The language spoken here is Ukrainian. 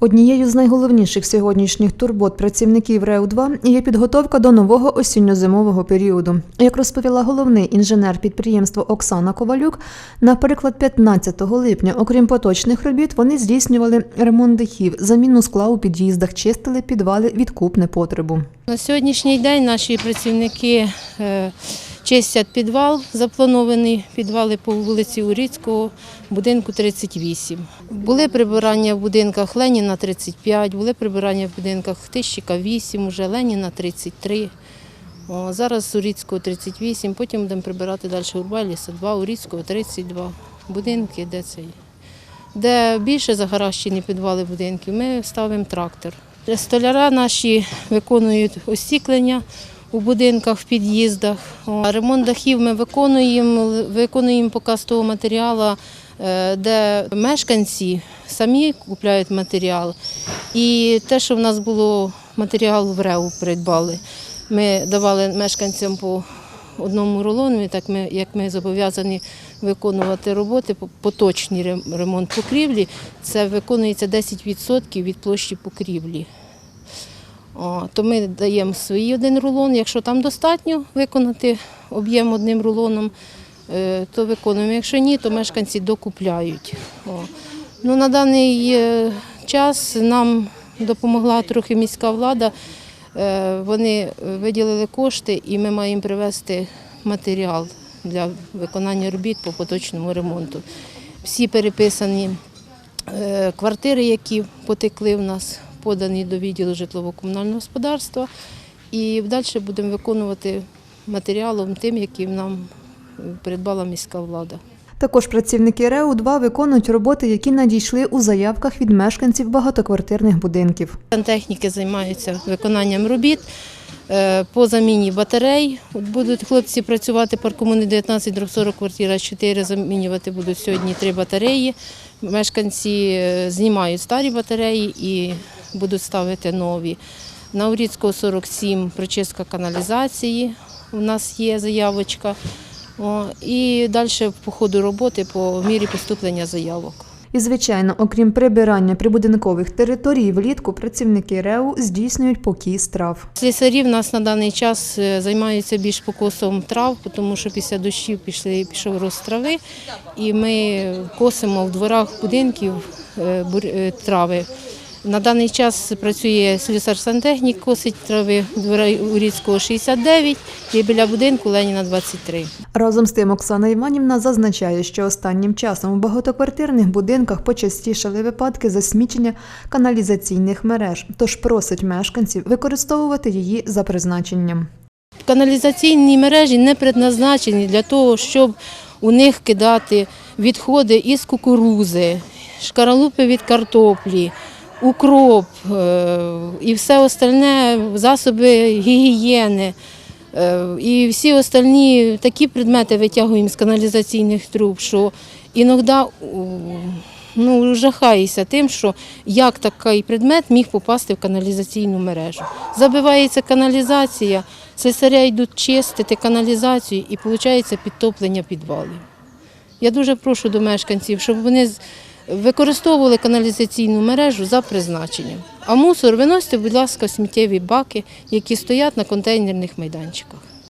Однією з найголовніших сьогоднішніх турбот працівників РЕУ-2 є підготовка до нового осінньо-зимового періоду. Як розповіла головний інженер підприємства Оксана Ковалюк, наприклад, 15 липня, окрім поточних робіт, вони здійснювали ремонт дахів, заміну скла у під'їздах, чистили підвали від куб непотребу. На сьогоднішній день наші працівники е, чистять підвал, запланований підвали по вулиці Урицького, будинку 38. Були прибирання в будинках Леніна 35, були прибирання в будинках Тищика 8, уже Леніна 33. О, зараз Урицького 38, потім будемо прибирати далі Урбаліса 2, Урицького 32. Будинки, де це є. Де більше загоращені підвали будинків, ми ставимо трактор. Столяра наші виконують осіклення у будинках, в під'їздах. Ремонт дахів ми виконуємо, виконуємо поки з того матеріалу, е, де мешканці самі купляють матеріал. І те, що в нас було матеріал в РЕУ придбали. Ми давали мешканцям по одному рулону, так ми, як ми зобов'язані виконувати роботи, по- поточний ремонт покрівлі, це виконується 10% від площі покрівлі. То ми даємо свій один рулон. Якщо там достатньо виконати об'єм одним рулоном, е, то виконуємо. Якщо ні, то мешканці докупляють. Ну, на даний е, час нам допомогла трохи міська влада. Е, Вони виділили кошти і ми маємо привезти матеріал для виконання робіт по поточному ремонту. Всі переписані квартири, які потекли в нас, подані до відділу житлово-комунального господарства. І далі будемо виконувати матеріалом тим, яким нам придбала міська влада. Також працівники РЕУ-2 виконують роботи, які надійшли у заявках від мешканців багатоквартирних будинків. Сантехніки займаються виконанням робіт е, по заміні батарей. Будуть хлопці працювати паркомуни 19 дроб 40 квартира 4, замінювати будуть сьогодні три батареї. Мешканці е, знімають старі батареї і будуть ставити нові. На Уріцького 47 прочистка каналізації. У нас є заявочка. І далі по ходу роботи по мірі поступлення заявок. І, звичайно, окрім прибирання прибудинкових територій, влітку працівники РЕУ здійснюють покіс трав. Слісарі в нас на даний час е, займаються більш покосом трав, тому що після дощів пішли, пішов рост трави, і ми косимо в дворах будинків е, е, трави. На даний час працює слюсар-сантехнік, косить трави двора Уріцького 69 і біля будинку Леніна 23. Разом з тим Оксана Іванівна зазначає, що останнім часом у багатоквартирних будинках почастішали випадки засмічення каналізаційних мереж, тож просить мешканців використовувати її за призначенням. Каналізаційні мережі не предназначені для того, щоб у них кидати відходи із кукурузи, шкаралупи від картоплі, укроп е, і все остальне засоби гігієни. Е, І всі остальні такі предмети витягуємо з каналізаційних труб, що іноді ну, жахаєшся тим, що як такий предмет міг попасти в каналізаційну мережу. Забивається каналізація, слесаря йдуть чистити каналізацію і виходить підтоплення підвалів. Я дуже прошу до мешканців, щоб вони використовували каналізаційну мережу за призначенням. А мусор виносьте, будь ласка, сміттєві баки, які стоять на контейнерних майданчиках.